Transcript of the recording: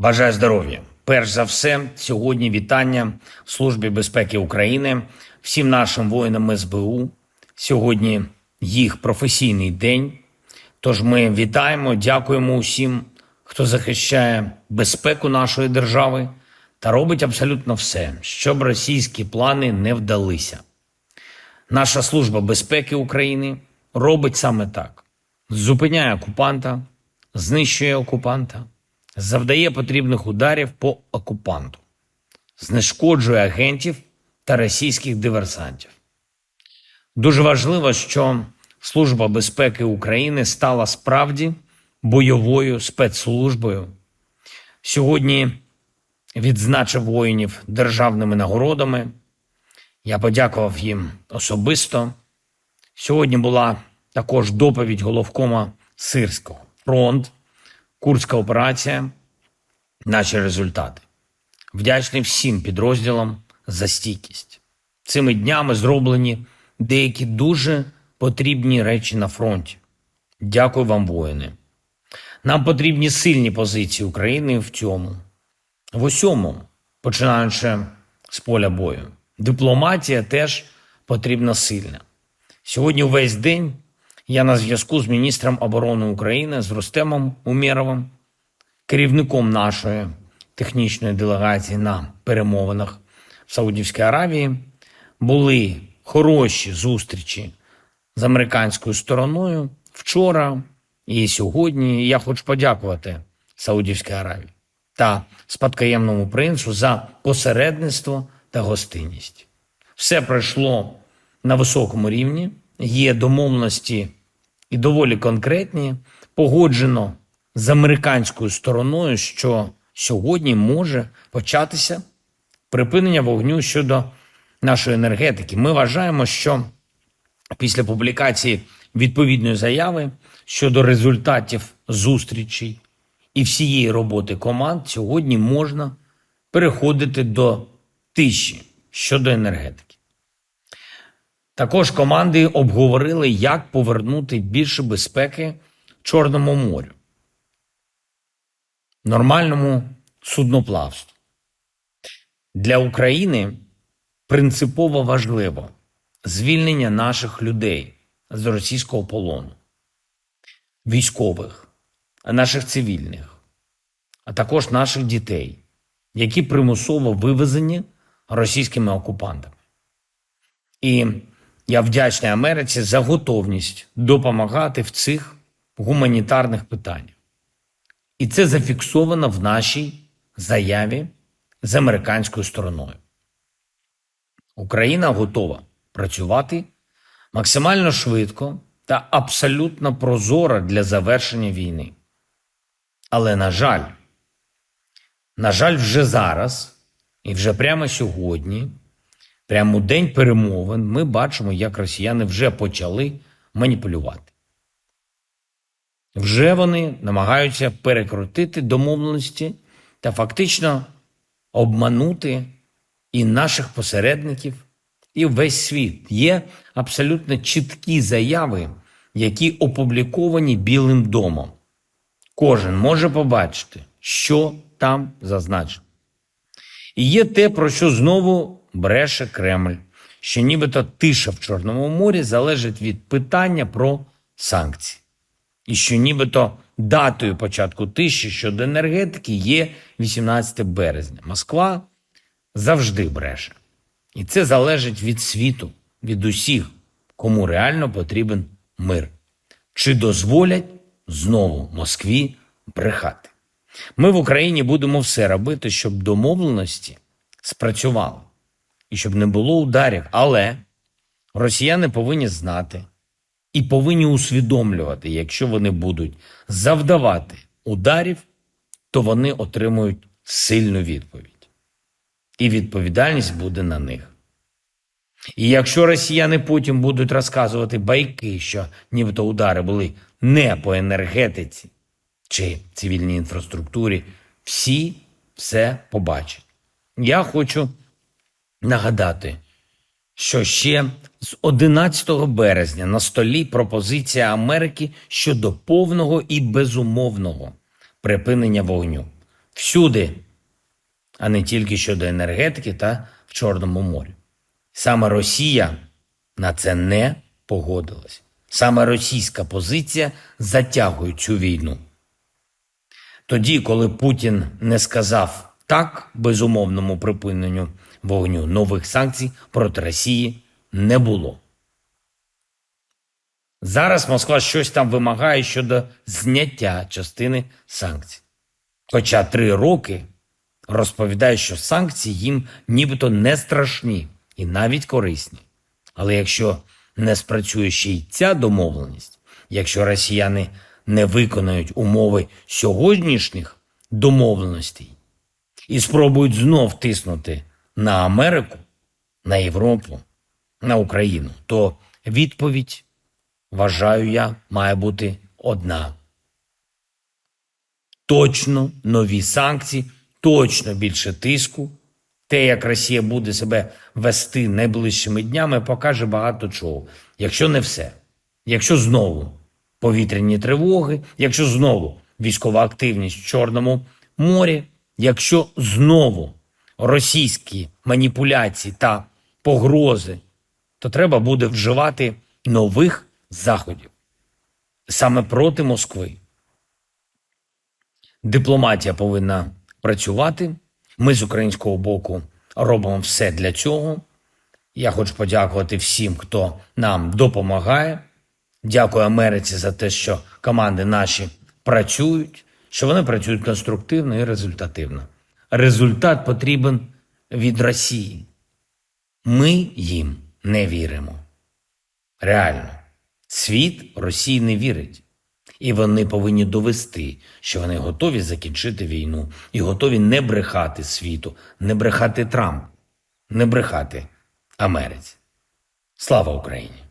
Бажаю здоров'я. Перш за все, сьогодні вітання Службі безпеки України, всім нашим воїнам СБУ. Сьогодні їх професійний день. Тож ми вітаємо, дякуємо усім, хто захищає безпеку нашої держави та робить абсолютно все, щоб російські плани не вдалися. Наша служба безпеки України робить саме так: зупиняє окупанта, знищує окупанта, завдає потрібних ударів по окупанту, знешкоджує агентів та російських диверсантів. Дуже важливо, що Служба безпеки України стала справді бойовою спецслужбою. Сьогодні відзначив воїнів державними нагородами. Я подякував їм особисто. Сьогодні була також доповідь головкома Сирського. Фронт, Курська операція, наші результати. Вдячний всім підрозділам за стійкість. Цими днями зроблені деякі дуже потрібні речі на фронті. Дякую вам, воїни. Нам потрібні сильні позиції України в цьому, в усьому, починаючи з поля бою. Дипломатія теж потрібна сильна. Сьогодні увесь день я на зв'язку з міністром оборони України з Рустемом Умєровим, керівником нашої технічної делегації на перемовинах в Саудівській Аравії. Були хороші зустрічі з американською стороною вчора і сьогодні. Я хочу подякувати Саудівській Аравії та спадкоємному принцу за посередництво та гостинність. Все пройшло на високому рівні, є домовленості і доволі конкретні. Погоджено з американською стороною, що сьогодні може початися припинення вогню щодо нашої енергетики. Ми вважаємо, що після публікації відповідної заяви щодо результатів зустрічей і всієї роботи команд сьогодні можна переходити до тиші щодо енергетики. Також команди обговорили, як повернути більше безпеки Чорному морю, нормальному судноплавству. Для України принципово важливо звільнення наших людей з російського полону, військових, наших цивільних, а також наших дітей, які примусово вивезені російськими окупантами. І я вдячний Америці за готовність допомагати в цих гуманітарних питаннях. І це зафіксовано в нашій заяві з американською стороною. Україна готова працювати максимально швидко та абсолютно прозоро для завершення війни. Але, на жаль, на жаль, вже зараз і вже прямо сьогодні, прямо у день перемовин, ми бачимо, як росіяни вже почали маніпулювати. Вже вони намагаються перекрутити домовленості та фактично обманути і наших посередників, і весь світ. Є абсолютно чіткі заяви, які опубліковані Білим домом. Кожен може побачити, що там зазначено. І є те, про що знову бреше Кремль, що нібито тиша в Чорному морі залежить від питання про санкції. І що нібито датою початку тиші щодо енергетики є 18 березня. Москва завжди бреше. І це залежить від світу, від усіх, кому реально потрібен мир. Чи дозволять знову Москві брехати? Ми в Україні будемо все робити, щоб домовленості спрацювали і щоб не було ударів. Але росіяни повинні знати і повинні усвідомлювати, якщо вони будуть завдавати ударів, то вони отримують сильну відповідь. І відповідальність буде на них. І якщо росіяни потім будуть розказувати байки, що нібито удари були не по енергетиці чи цивільній інфраструктурі, всі все побачать. Я хочу нагадати, що ще з 11 березня на столі пропозиція Америки щодо повного і безумовного припинення вогню. всюди, а не тільки щодо енергетики та в Чорному морі. Саме Росія на це не погодилась. Саме російська позиція затягує цю війну. Тоді, коли Путін не сказав так безумовному припиненню вогню, нових санкцій проти Росії не було. Зараз Москва щось там вимагає щодо зняття частини санкцій. Хоча три роки розповідає, що санкції їм нібито не страшні і навіть корисні. Але якщо не спрацює ще й ця домовленість, якщо росіяни не виконають умови сьогоднішніх домовленостей і спробують знов тиснути на Америку, на Європу, на Україну, то відповідь, вважаю я, має бути одна. Точно нові санкції, точно більше тиску. Те, як Росія буде себе вести найближчими днями, покаже багато чого. Якщо не все. Якщо знову повітряні тривоги, якщо знову військова активність в Чорному морі, якщо знову російські маніпуляції та погрози, то треба буде вживати нових заходів саме проти Москви. Дипломатія повинна працювати. Ми з українського боку робимо все для цього. Я хочу подякувати всім, хто нам допомагає. Дякую Америці за те, що команди наші працюють, що вони працюють конструктивно і результативно. Результат потрібен від Росії. Ми їм не віримо. Реально, світ Росії не вірить. І вони повинні довести, що вони готові закінчити війну і готові не брехати світу, не брехати Трампу, не брехати Америці. Слава Україні!